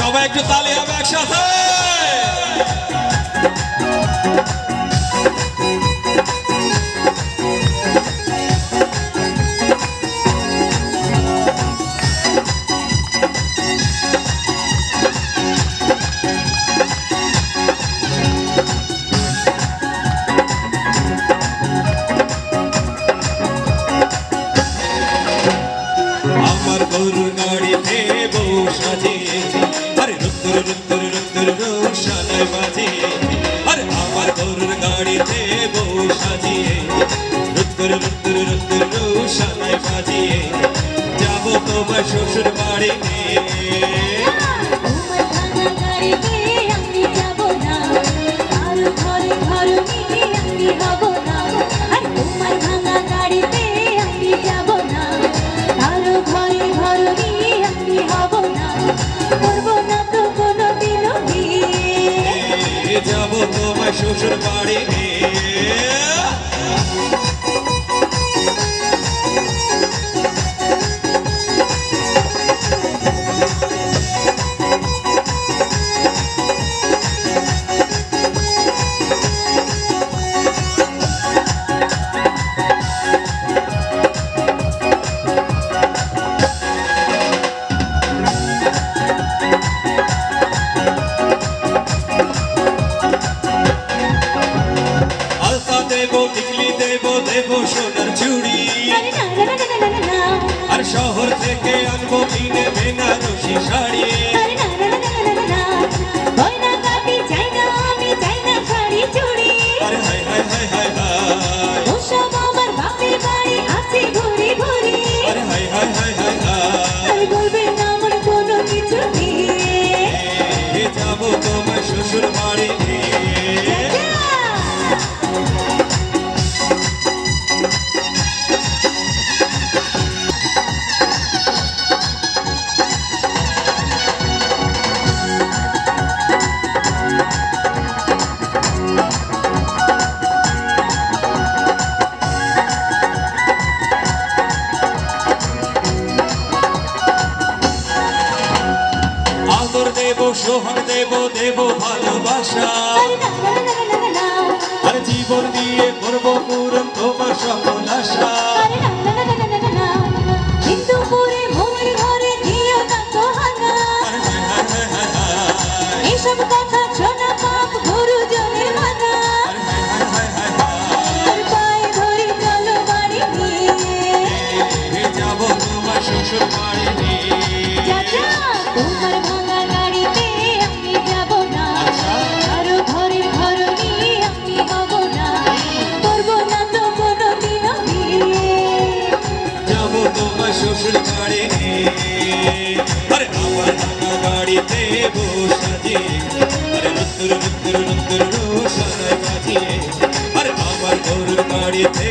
সবাই একটু তালি হবে একসাথে। তোমার শ্বশুর বাড়িতে শহর থেকে আনব কিনে বেনারসি শাড়ি আদর দেব সোহান দেব দেব ভালোবাসা। আর জীবন দিয়ে করব পূরণ তোমার সকল আশা। এসব কথা গাড়িতে আরে আমার ভাঙা গাড়িতে বউ সাজিয়ে, আরে নুতুর নুতুর নুতুর সাজিয়ে আরে আমার গরুর গাড়িতে